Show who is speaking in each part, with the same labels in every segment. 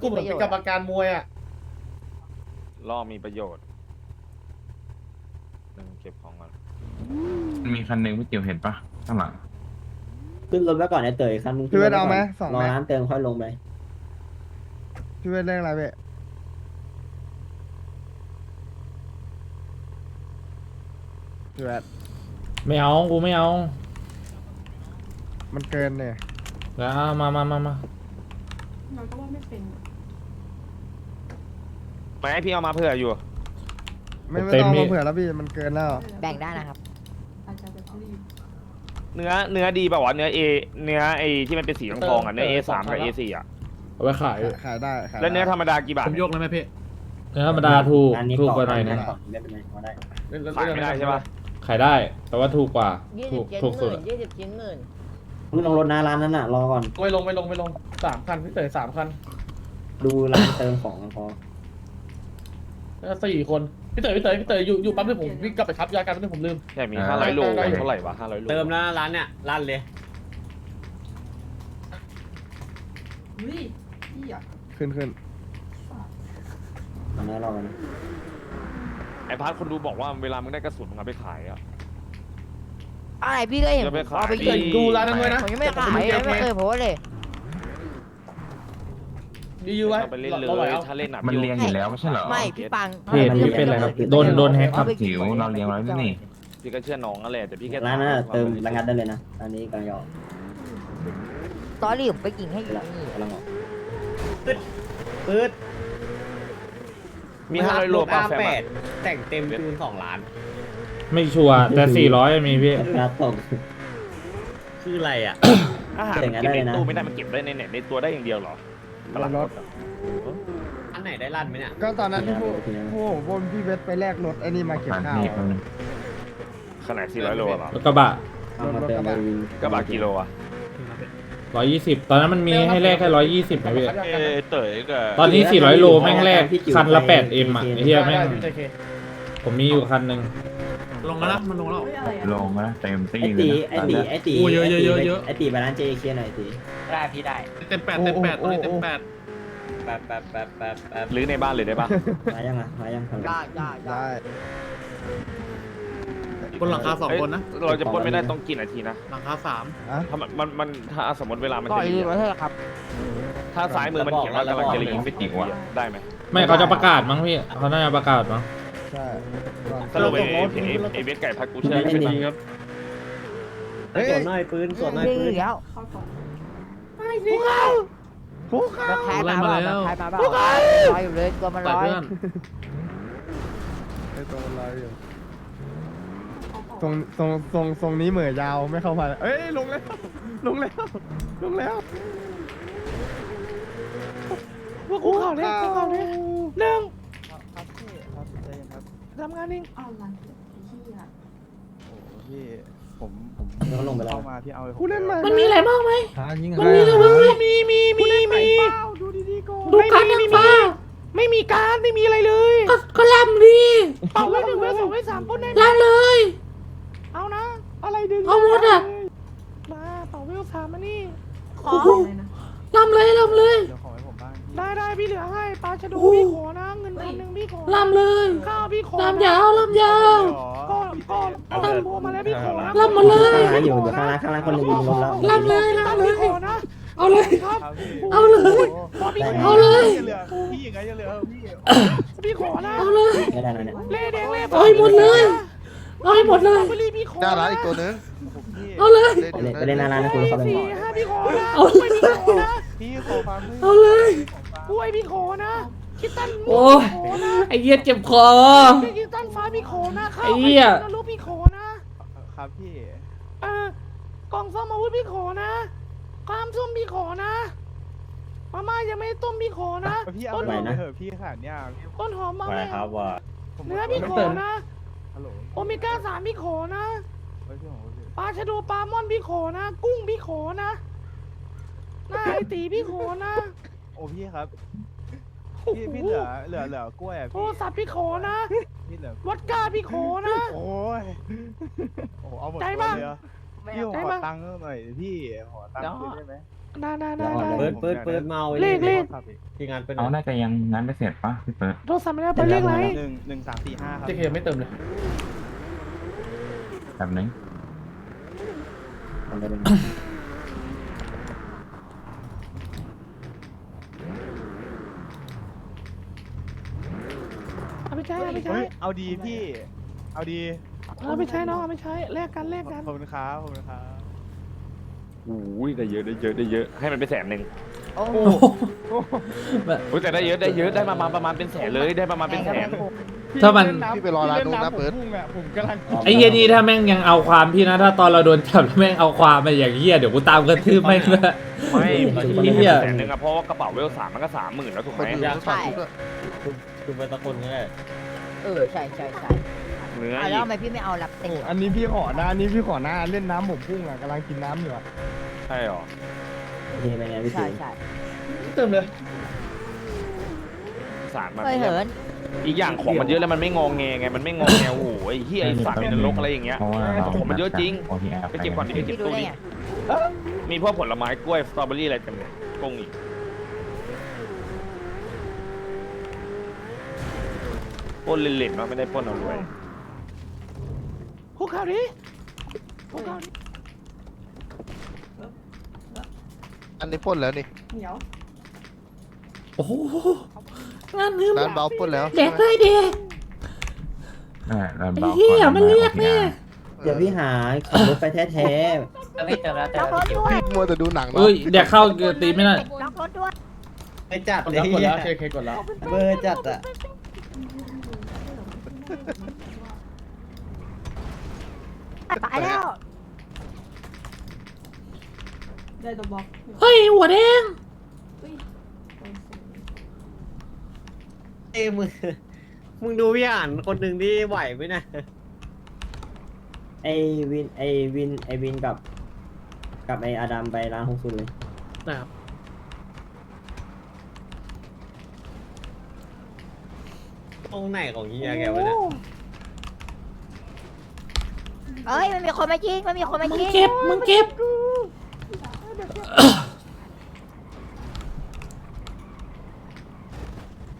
Speaker 1: โคตร
Speaker 2: กู
Speaker 1: มี
Speaker 2: เหมื
Speaker 1: ป
Speaker 2: อน
Speaker 1: ระโย
Speaker 2: เป็น
Speaker 1: ช
Speaker 2: กรรม
Speaker 1: น์อะ
Speaker 2: การมวยอะ
Speaker 3: ล่อมีประโยชน์หนึ่งเก็บของก่อน
Speaker 4: มันมีคันหนึ่งพี่จิ๋วเห็นปะข้างหลัง
Speaker 5: ขึ้นรถไว้ก่อนไอ้เตยคันมึง
Speaker 6: พี่เวทเอาไหมสอง
Speaker 5: รอ
Speaker 6: ไหม
Speaker 5: น้ำเติมค่อยลงไป
Speaker 6: พี่เวทเรื่องอะไรเว้ยพี่เวท
Speaker 7: ไม่เอา กูไม่เอา
Speaker 6: มันเกินเนี่ย
Speaker 7: แล้วมามามามา
Speaker 8: เราก็ว่าไม่เป็น
Speaker 3: ไม่ให้พี่เอามาเผื่ออยู่
Speaker 6: ไม่ไม่ต้องเอามาเผื่อแล้วพี่มันเกินแล้ว
Speaker 1: แบ่งได้นะครับ
Speaker 8: อาจจะแบบรีบ
Speaker 3: เนื้อเนื้อดีป่าวะเนื้อเอเนื้อไอที่มันเป็นสีทองๆอะเนื้อ A สามกับ A สี่อะ
Speaker 7: เอาไว้ขาย
Speaker 6: ขายได้ขายได้
Speaker 3: แล้วเนื้อธรรมดากี่บาท
Speaker 2: ผมยกเลยไหมพี่
Speaker 7: เนื้อธรรมดาถูก
Speaker 5: อันนี้
Speaker 7: ถูก
Speaker 5: ก่
Speaker 7: กว่าหน่อยนึง
Speaker 5: ก่อนไม่เป็นไรพอได้
Speaker 3: ขายไม่ได้ใช่ปะ
Speaker 7: ขายได้ แต่ว่าถูกกว่า
Speaker 1: ยี่
Speaker 7: ถู
Speaker 1: สิ
Speaker 7: ก
Speaker 1: บชิ้น
Speaker 7: ถูก
Speaker 1: ห
Speaker 7: สุด
Speaker 1: มื่น
Speaker 7: อะ
Speaker 1: ยี่สิบชิ้นหมื่น
Speaker 5: มึงลงรถหน้าร้านนั้นน่ะ รอก่อน
Speaker 2: ไม่ลงไม่ลงไม่ลงสามคันพี่เต๋อสามคัน
Speaker 5: ดูร้านเติมของพอ
Speaker 2: แล้วก็สี่คนพี่เต๋อพี่เต๋อพี่เต๋ออยู่อยู่ปั๊มที่ผมวิ่งกลับไปครับยากันที่ผมลืม
Speaker 3: ใช่มีห้าร้อยโล
Speaker 2: ได้ได้
Speaker 3: เท่าไหร่วะห้าร้อยโล
Speaker 9: เติมแล้วนะร้านเนี่ยลั่นเลย
Speaker 8: เฮ้ยพี่อะ
Speaker 6: ขึ้นขึ้น
Speaker 5: ตอนนี้รอกัน
Speaker 3: ไอพาร์ทคนดูบอกว่าเวลามึงได้กระสุนมึงเอาไปขายอะ
Speaker 1: อะไรพี่ก็เห็น
Speaker 3: จะไปขาย
Speaker 1: เอาไป
Speaker 3: ดี
Speaker 1: ยิง
Speaker 2: ดูร้านนั้นด้วยนะ
Speaker 1: ผมยังไม่ขายเลยไม่เคยโพสต์เลย
Speaker 2: ดีอยู่ไว้
Speaker 3: เอาไปเล่นเลย
Speaker 2: เราไหวเอา
Speaker 3: ถ้าเล่นอะ
Speaker 4: มันเรียงอยู่แล้วไม่ใช่เหรอ
Speaker 1: ไม่พี่ปัง
Speaker 7: พี่พี่เป็นอะไรครับโดนโดนแฮกครับ
Speaker 4: จิ๋วเราเรียงไว้นี่
Speaker 3: พี่ก็เชื่อน้องนั่นแหละแต่พี่แค่
Speaker 5: ร้านนั้นน่ะเติมระงัดได้เลยนะอันนี้กำลังจะออก
Speaker 1: ตอนนี้ผมไปยิงให้อยู่นี่
Speaker 5: กำลังออก
Speaker 9: ปื๊ด
Speaker 3: มีห้าร้อยโลปลาแฟ
Speaker 9: แป
Speaker 3: ม
Speaker 9: ดแต่งเต็มจูนสองล้าน
Speaker 7: ไม่ชัวร์แต่สี่ร้อยมีพี่
Speaker 5: นัดตก
Speaker 9: คืออะไรอะ
Speaker 3: อาหารมันเก็บในตู้ไม่ได้มันเก็บได้ในเน็ตในตัวได้อย่างเดียวเหรอตลาด
Speaker 6: รถ
Speaker 9: อันไหนได้ลั่นไหมเนี่ย
Speaker 6: ก็ตอนนั้นที่พวกพวกผมพวกพี่เวทไปแลกรถไอ้นี่มาเก็บ
Speaker 4: ผ่าน
Speaker 6: ข้าว
Speaker 4: นี่คนนึง
Speaker 3: ขนาดสี่ร้อยโลเหรอ
Speaker 7: รถกระบะ
Speaker 5: เอามาเติมเลย
Speaker 3: กระบะกิโลอะ
Speaker 7: ร้อยยี่สิบตอนนั้นมันมีให้แลกแค่ร้อยยี่สิบนะพี่
Speaker 3: เอเต๋ยกับ
Speaker 7: ตอนนี้สี่ร้อยโลแม่งแลกคันละแปดเอ็มอะไอ้เหี้ยแม่ง
Speaker 2: ได้พี่เจเค
Speaker 7: ผมมีอยู่คันหนึ่ง
Speaker 2: ลงแล้วนะมันลงแล้ว
Speaker 8: เฮ้ยอะไรอะ
Speaker 4: ลงมาเต็มตี้
Speaker 5: ไอ้
Speaker 4: เล
Speaker 5: ตี
Speaker 4: ย
Speaker 5: ไอ้ตีไอ้ตี
Speaker 2: โอ้เยอะเยอะเยอะเยอะ
Speaker 5: ไอ้ตีไปร้าน JK หน่อยตี
Speaker 1: ได้พี่ได้
Speaker 2: เต็มแปดเต็มแปดตอนนี้เต็มแปด
Speaker 9: แป๊บแป๊บแป๊บแป๊บแป๊บ
Speaker 3: หรือในบ้านเลยได้ปะ
Speaker 5: มายังอะมายังทำ
Speaker 1: ได้ได้ได้
Speaker 6: ได้
Speaker 2: บนหลังคาสองคนนะ
Speaker 3: เอ้ยเราจะปล้นไม่ได้ต้องกี่นาทีนะ
Speaker 2: หลังคาสาม
Speaker 6: อะ
Speaker 3: ถ้ามันมันมันถ้าสมมติเวลามัน
Speaker 1: ต่อ
Speaker 3: จะ
Speaker 1: ย
Speaker 3: ดี
Speaker 1: มา
Speaker 3: อะ
Speaker 1: เถอะครับ
Speaker 3: ถ้าซ้ายมือมันเขียนว่ากำลังจะรีไม่ติดอะได้ไหม
Speaker 7: ไม่เขาจะประกาศมั้งพี่เขาน่าจะประกาศมั้ง
Speaker 6: ใช่ก่อน
Speaker 3: สรุปไอ้ไอ้ไอ้ไอ้เวสไก่พัดกูเชื่อไม่เป็นไร
Speaker 2: ครับ
Speaker 6: เฮ้ย
Speaker 9: สวนหน่อยปืนสวนหน่อย
Speaker 1: นี่
Speaker 9: ปืน
Speaker 1: แล้ว
Speaker 8: เข้าก่อน
Speaker 6: ผู้ข้า
Speaker 1: มันแพ้มา
Speaker 2: มา
Speaker 1: เปล่า
Speaker 2: แล้ว
Speaker 1: มันแพ้มาเปล่าร้อยอยู่เลยตัวมัน
Speaker 2: ต่อย
Speaker 1: ร้อย
Speaker 2: เพื่อน
Speaker 6: ไอ้ตรงอะไรอยู่
Speaker 8: เอาออก
Speaker 6: ทรงทรงทรงทรงนี้เหมือยาวไม่เข้ามาเอ้ยลงแล้วลงแล้วลงแล้ว
Speaker 2: พวกกูเข่าเนี่ยพวกเข่าเนี่ยหนึ่ง
Speaker 6: ครับพี่ครับใจเย็นครับ
Speaker 2: ทำงานเอง
Speaker 8: เอาลันไอ้ที่อะ
Speaker 6: โอ้พี่ผมผม
Speaker 5: แล้วก็ลงไปแล้ว
Speaker 6: เข้ามาพี่เอากูเล่นใหม่
Speaker 7: มันมีอะไรบ้างไหม
Speaker 6: มันมีอะไรบ้าง
Speaker 2: มีมีมีมี
Speaker 6: ดูดีๆก่อน
Speaker 7: ดูการทางฟ้า
Speaker 2: ไม่มีการไม่มีอะไรเลย
Speaker 7: ก็ก็ลำดี
Speaker 2: เป่าไว้หนึ่งไว้สองไว้สามปล้นได้ไหม
Speaker 7: ลำเลย
Speaker 2: เอานะ อะไรดึง
Speaker 7: เอาหมดอะ
Speaker 2: มาเป่าไว้สามมานี่
Speaker 8: ขออะไรนะ
Speaker 7: ลำเลยลำเลย
Speaker 6: เดี๋ยวข
Speaker 2: ได้ได้พี่เหลือให้ปลาชะโดู
Speaker 7: โอ้
Speaker 2: พี่ขอนะเงินพันหนึ่งพี่ขอ
Speaker 7: ลำเลย
Speaker 2: ข้าวพี่ขอ
Speaker 7: ลำยาวลำยาว
Speaker 2: ก็ก็เอาเงินบัวมาแล้วพี่ขอนะ
Speaker 7: ลำมาเลย
Speaker 5: ข้างร้านอยู่อยู่ข้างร้านข้างร้านคนหนึงยิงลงแล้ว
Speaker 7: ลำเลยลำเลย
Speaker 2: พี่ขอนะ
Speaker 7: เอาเลย
Speaker 2: ครับ
Speaker 7: เอาเลย
Speaker 2: ขอพี่ขอ
Speaker 7: เอาเลย
Speaker 6: พี่ยังไงจะเหลือพี่
Speaker 2: พี่ขอนะ
Speaker 7: เอาเลย
Speaker 5: ไม่ได้นะเนี่ย
Speaker 2: เล่แดงเล่
Speaker 7: เอาให้หมดเลย เอาให้หมดเลย
Speaker 2: ไปรีพี่ขอ
Speaker 6: หน้าร้านอีกตัวนึง
Speaker 7: เอาเลย
Speaker 5: ไปเล่นไปเล่นหน้าร้านนะคุณเข้าไป
Speaker 2: สี่
Speaker 5: หมด
Speaker 2: ห้าพี่ขอนะ
Speaker 7: เอา
Speaker 2: กล้วยพี่ขอนะ
Speaker 6: พี่ขอความ
Speaker 7: เอาเลย
Speaker 2: กล้วยพี่ขอนะคิดตัน
Speaker 7: โอ้ย
Speaker 2: ขอนะ
Speaker 7: ไอ้เหี้ยเจ็บคอ
Speaker 2: พี่คิดตันฟ้าพี่ขอนะข้าว
Speaker 7: ไอ้เหี้ย
Speaker 2: นรกพี่ขอนะ
Speaker 6: ครับพี่
Speaker 2: เออกล่องซ่อมอาวุธพี่ขอนะความส้มพี่ขอนะมาม่ายังไม่ต้มพี่ขอนะ
Speaker 6: พี่เอา
Speaker 2: ต้น
Speaker 6: ไป
Speaker 2: หอม
Speaker 6: เถอะพี่ขนาดเนี้ย
Speaker 2: ต้นหอมมา
Speaker 9: ว่า
Speaker 2: เล
Speaker 9: ไง
Speaker 2: ย
Speaker 9: ครับว่า
Speaker 2: เนื้อพี่ขอนะ
Speaker 6: ฮัลโหล
Speaker 2: โอเมก้าสามพี่ขอนะ
Speaker 6: เฮ้ยพี่ของพี่
Speaker 2: ปลาชะโดปลาม่อนพี่ขอนะ กุ้งพี่ขอนะหน้าไอตีพี่ขอนะ
Speaker 6: โอ้พี่ครับพี่พี่เหลือเหลือเหลือกล้วยอะ
Speaker 2: โท
Speaker 6: พี่
Speaker 2: รศัพท์พี่ขอนะ
Speaker 6: พี่เหลือ
Speaker 2: วอดก้าพี่ขอนะ
Speaker 6: โอ้ยโอ้เอาหมด
Speaker 2: ใจ
Speaker 6: ตัว
Speaker 2: มาก
Speaker 6: เลยอะพี่ผม
Speaker 2: ใจ
Speaker 6: ขอ
Speaker 2: มาก
Speaker 6: ตังค์หน่อยพี่ขอตังค์คืนได้ไหม
Speaker 2: ได้ได้ได้
Speaker 5: เดี๋ยวอ่อน
Speaker 2: ได้
Speaker 5: เลย
Speaker 9: เปิดเปิดเปิดเมา
Speaker 2: เลขเลข
Speaker 9: ที่งานเป็น
Speaker 4: เอาน่าจะยังงานไม่เสร็จปะพี่เปิด
Speaker 2: โทรศัพท์ไม่ได้ไปเลขไร
Speaker 6: หนึ่งหนึ่งสามสี่ห้าครับ
Speaker 7: เจเคไม่เติมเลย
Speaker 4: แบบนึง
Speaker 5: มันจะเป็น
Speaker 2: เอาไปใช้เอาไปใช้
Speaker 6: เฮ้ยเอาดีพี่ เอาดี
Speaker 2: เอาไปใช้น้องเอาไปใช้แลกกันแลกกัน
Speaker 6: ขอบคุณครับขอบคุณครับ
Speaker 3: อุ้ยได้เยอะได้เยอะได้เยอะให้มันไปแสนหนึ่ง
Speaker 1: โอ้โห
Speaker 3: อุ้ยแต่ได้เยอะได้เยอะได้มาประมาณเป็นแสนเลยได้ประมาณเป็นแสน
Speaker 7: ถ้ามัน
Speaker 6: พี่ไปรอร้านนู้นนะเปิดผมกำลัง
Speaker 7: ไอ้เหี้ยนี่ถ้าแม่งยังเอาความพี่นะ ถ้าตอนเราโดนจับแล้วแม่งเอาความมาอย่างเหี้ยเดี๋ยวกูตามกระทืบแม่งเลย
Speaker 3: ไม่
Speaker 7: ไอ้
Speaker 3: ที่
Speaker 7: เหี้ย
Speaker 3: แสนหนึ่งอะเพราะว่ากระเป๋าเวลสามมันก็สามหมื่นแล้วถูกไหม
Speaker 1: ใช่
Speaker 9: คือเป็นตะคนก็ได้
Speaker 1: เออใช่ใช่ใช่
Speaker 3: เนื้อ
Speaker 1: อะ
Speaker 3: อี
Speaker 1: แล้ว
Speaker 3: ก
Speaker 1: ทำไมพี่ไม่เอารับเต็ง
Speaker 6: อันนี้พี่ขอนะ อันนี้พี่ขอนะ เล่นน้ำผมพุ่งอะกำลังกินน้ำอยู่อะ
Speaker 3: ใช่หรอ
Speaker 5: โอเคเป็นไงพี่
Speaker 1: ใช่
Speaker 5: ตี
Speaker 1: ใช่
Speaker 7: เติมเลย
Speaker 3: สารมัน
Speaker 1: เคยเหิน
Speaker 3: อีกอย่างของมันเยอะแล้วมันไม่งองแงไงมันไม่งองแงโอ้โหไอ้เหี้ยไอ้สัตว์ในนรกอะไรอย่างเงี้ย
Speaker 4: เพราะว่าเรา
Speaker 3: ของมันเยอะจริง
Speaker 4: โอทีแอ
Speaker 3: ไปเก็บก่อนดิไปเก็บ
Speaker 1: พี่ดู
Speaker 3: ตู้
Speaker 1: ได้
Speaker 3: นี้
Speaker 1: ไง
Speaker 3: มีพวกผลไม้กล้วยสตรอเบอรี่อะไรเต็มเลยกงอีก ปล้นเล่นๆเนาะไม่ได้ปล้นเอารวย
Speaker 2: คุกเข่าดิคุกเข่าดิ
Speaker 6: อันนี้ปล้นแล้วนี่
Speaker 8: เหนียว
Speaker 7: โอ้โหงานนึม
Speaker 6: ร้านเบาปล้นแล้ว
Speaker 7: แดกได้เด็ก
Speaker 4: ได้แล้ว
Speaker 7: ไอ้
Speaker 4: เรา
Speaker 7: เหี้ยมันเรียกแน่
Speaker 5: เดี๋ยวพี่หาขับรถไปแท้
Speaker 1: ไม่เติมแล้วเติม
Speaker 6: พี่มัวแต่ดูหนัง
Speaker 7: เอ้ยเดี๋ยวเข้าตีไม่ได้
Speaker 1: ล็อกรถด้วย
Speaker 5: ๆไปจัด
Speaker 7: กด
Speaker 5: เลย
Speaker 7: แล้วกดแล้วเคเคกดแล้ว
Speaker 5: เบอร์จัดอะ
Speaker 1: ตายแล้ว
Speaker 8: ได้ตัวบล็อก
Speaker 7: เฮ้ยหัวแดง
Speaker 8: อุ้ยโดนสูง
Speaker 9: เอ้ยมึงมึงดูพี่อ่านคนหนึ่งที่ไหวไหมนะ
Speaker 5: ไอวินไอวินไอวินกับ กับไออาดัมไปร้านหกศูนย์เลย
Speaker 7: นะครับ
Speaker 9: ตรงไหนของเฮียแกวะเนี่ย
Speaker 1: เอ้ยมันมีคนมายิงมันมีคนมา
Speaker 7: มึง
Speaker 1: ยิง
Speaker 7: เก็บมึงเก็บ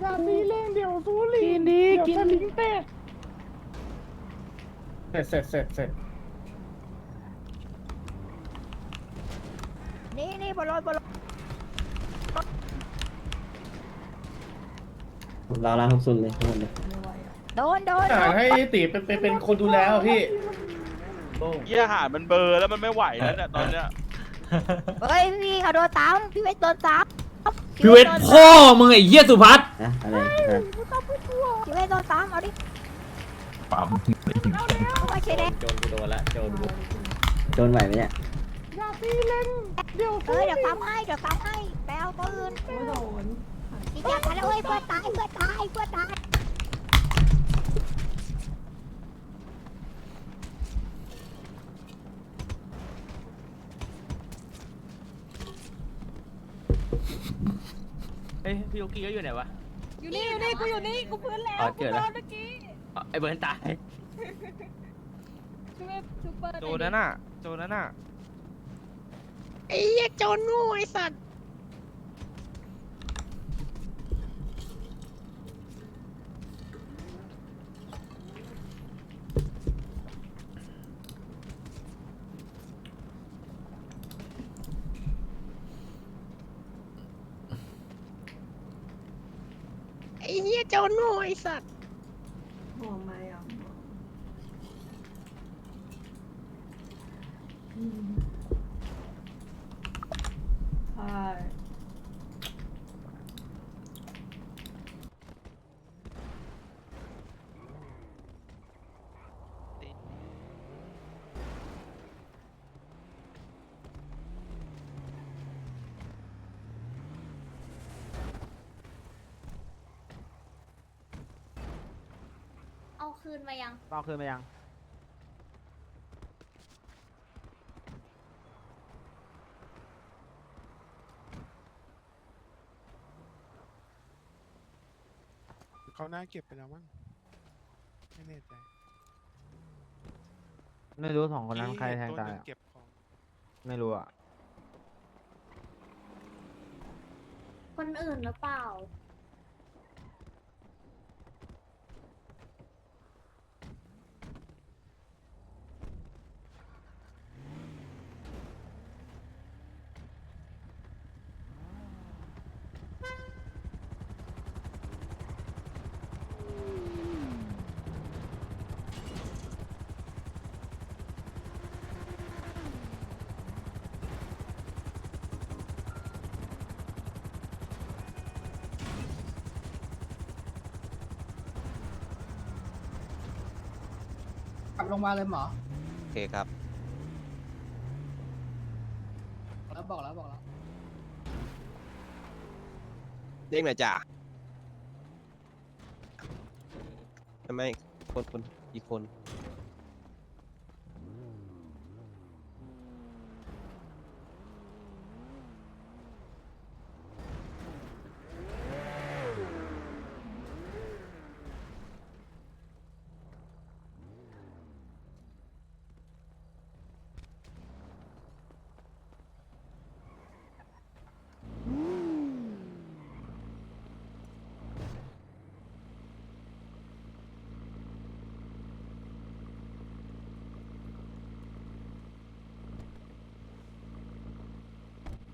Speaker 2: อย่าตีเล่งเดี๋ยวซูลีกินดีกินลิงเต้
Speaker 7: เสร็จเสร็จเสร็จเสร็จ
Speaker 1: นี่นี่บอลลอยบอลลอย
Speaker 5: เราร้านหกศูนย์เลยทั้งหมดเลย
Speaker 8: ไม่ไหวอะ
Speaker 1: โดนโดนโด
Speaker 7: อ่าน
Speaker 1: น
Speaker 7: ให้ตีเป็นเป็นเป็นคนดูแลอะพี่
Speaker 10: เยี่ยอาหารมันเบลอร์แล้วมันไม่ไหวแล้วเนี่ยตอนเนี้ย
Speaker 1: เฮ้ยพี่เขาโดนตามพี่ไม่โดนตาม
Speaker 7: พี่เวทพ่อมึงไอ้เหี้ยสุพัฒน์
Speaker 5: นะอะไรนะ
Speaker 1: พี่ไม่โดนตามเอาดิ
Speaker 4: ปั๊ม
Speaker 1: เอาไปเชดเด
Speaker 9: โจนกูโดนละโจนกู
Speaker 5: โจนไหวไหมเนี่ย
Speaker 2: อย่าตีเล่งเดี๋ยว
Speaker 1: เออเดี๋ยวตามให้เดี๋ยวตามให้แปลวปืน
Speaker 8: โอ้ยโดน
Speaker 1: อีกอย่างกันแล้วเฮ้ยเพื่อนตายเพื่อนตายเพื่อนตาย
Speaker 10: ฮ้ยพี่โอกี้ก็อยู่ไหนวะ
Speaker 8: อยู่นี่อยู่นี่กูอยู่นี่กูพื้นแล้ว
Speaker 10: อ๋อเจอแล้ว
Speaker 8: กูโดนเมื่อกี้
Speaker 10: อ๋อไอเบิร์นตาย
Speaker 8: ช่วยซูเปอร์
Speaker 10: โจนั่นน่ะ โจนั่นน่ะ
Speaker 2: ไอ้เหี้ยโจรโงูไอ้สัตว์ ไอ้ เจ้าหนูไอ้สัตว์
Speaker 8: หัวไม้อะอืมใช่
Speaker 1: เอา คืนมายัง
Speaker 10: เอาคืนมายัง
Speaker 6: เขาน่าเก็บไปแล้วมั้งไม่แน่ใจ
Speaker 10: ไม่รู้สองคนนั้นใครแทงตาย
Speaker 6: ตัวหนึ่
Speaker 10: อะ
Speaker 6: เก็บของ
Speaker 10: ไม่รู้อะ
Speaker 8: คนอื่นหรือเปล่า
Speaker 2: กลับลงมาเลยหมอ
Speaker 9: โอเคครับ
Speaker 2: แล้วบอกแล้วบอกแล้ว
Speaker 9: เด้งหน่อยจ้ะทำไมคนคนอีกคน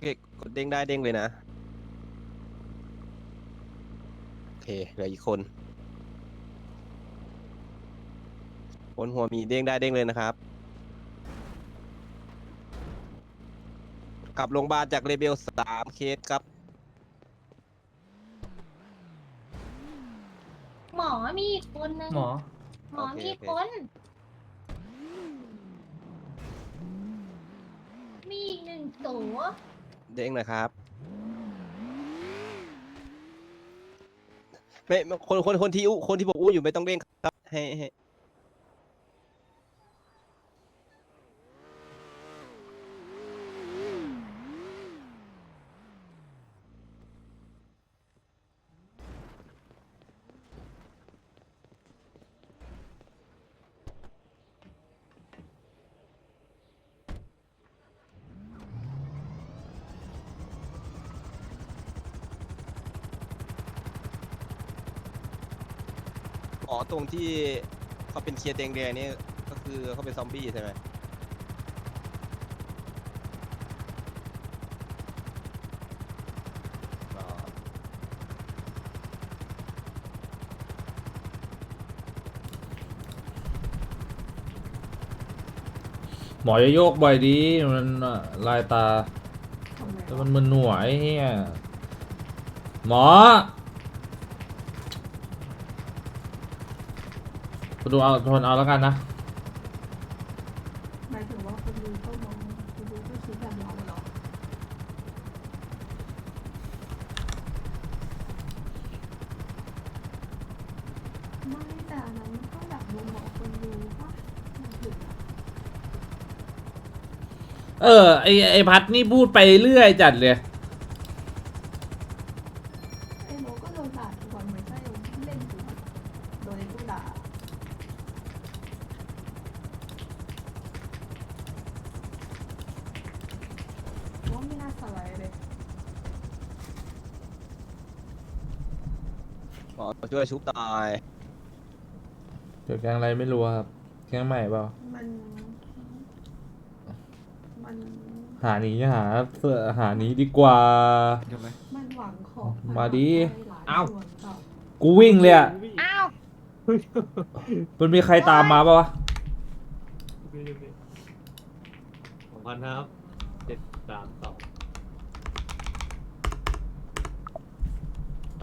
Speaker 9: โอ เคกดเด้งได้เด้งเลยนะ โอเคเหลืออีกคนบนหัวมีเด้งได้เด้งเลยนะครับ กลับโรงพยาบาลจากเลเบลสามเคสครับ
Speaker 8: หมอมีอีกคนนึง
Speaker 7: หมอ
Speaker 8: หมอ
Speaker 9: โอเค
Speaker 8: มีอีก
Speaker 9: โอเค
Speaker 8: คน มีอีกหนึ่งตัว
Speaker 9: เด้งหนะครับไม่คนคนคนที่อู้คนที่ผมอู้อยู่ไม่ต้องเด้งครับให้ให้ อ๋อตรงที่เขาเป็นเชียร์แดงๆนี่ก็คือเขาเป็นซอมบี้ใช่ไหมอ๋อ
Speaker 7: หมอจะโยกบ่อยดีมันอะลายตาแต่มันมึนหัวไอ้เหี้ยหมอคุณ ดูเอาทนเอาแล้วกันนะ
Speaker 8: หมายถึงว่าคนดูก็มองคนดูก็คิดแบบเราเหรอไม่แต่อันนั้นมันก็แบบมุมมองคนดูปะมันถึงอะ
Speaker 7: เออไอไอพัดนี่พูดไปเรื่อยจัดเลย
Speaker 8: ไอ้โมก็โดนด่าทุกวันเหมือนใช่เล่นอยู่โดนไอ้ตู้ด่าว่า ไม่น่าสไลด์เลย
Speaker 9: หมอช่วยชุบตาย
Speaker 7: เดี๋ยวแกงอะไรไม่รู้ครับแกงใหม่เปล่า
Speaker 8: มัน มัน
Speaker 7: หาหนีหาเสื้อหาหนีดีกว่า
Speaker 8: มันหวังของ
Speaker 7: มาดิ
Speaker 8: เอ้า
Speaker 7: กูวิ่งเลยอะ
Speaker 1: อ้าว
Speaker 7: มันมีใครตามมาปะวะ
Speaker 9: สองพันครับเจ็ดสามสอง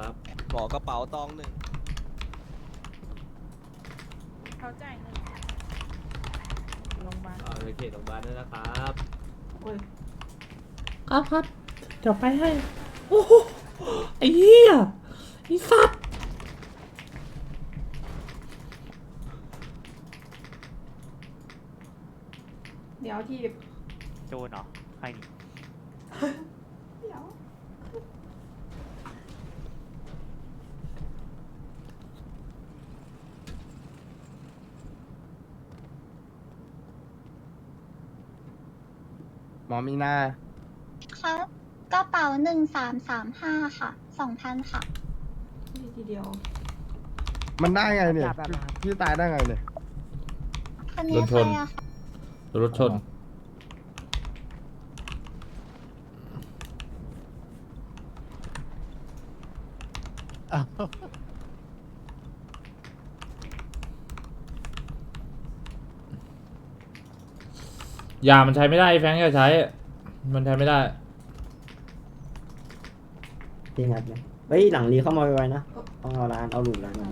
Speaker 9: ครับหมอกระเป๋าตองหนึ่ง
Speaker 1: เขาจ่ายเงินลงมา
Speaker 9: เอาในเขตโรงพยาบาลด้วยนะครับ
Speaker 7: ครับครับเดี๋ยวไปให้ โอ้โหไอ้เหี้ยไอ้สัตว์
Speaker 8: เดี๋ยวทีบ
Speaker 3: โจนเหรอใครนี่
Speaker 8: เดี๋ยว
Speaker 6: มอมีนา
Speaker 8: ครับกระเป๋า
Speaker 11: หนึ่งสามสามห้าค่ะสองพันค่ะ
Speaker 8: นี่ทีเดียว
Speaker 12: มันได้ไงเนี่ย
Speaker 8: จับแบบนั้น
Speaker 12: พี่ตายได้ไงเนี่ย
Speaker 11: คนนี้ใครอะคะ
Speaker 7: รถชน ยามันใช้ไม่ได้ไอ้แฟรงค์จะใช้ มันใช้ไม่ได้
Speaker 5: พี่งัดไหมเฮ้ยหลังรีเข้ามาไวๆนะต้องเอาร้านเอาหลุดร้านมา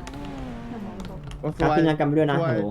Speaker 12: โอ้ส
Speaker 5: ครับ
Speaker 12: วย
Speaker 5: พี่งัดกันไปด้วยนะ
Speaker 12: สวย
Speaker 5: โหล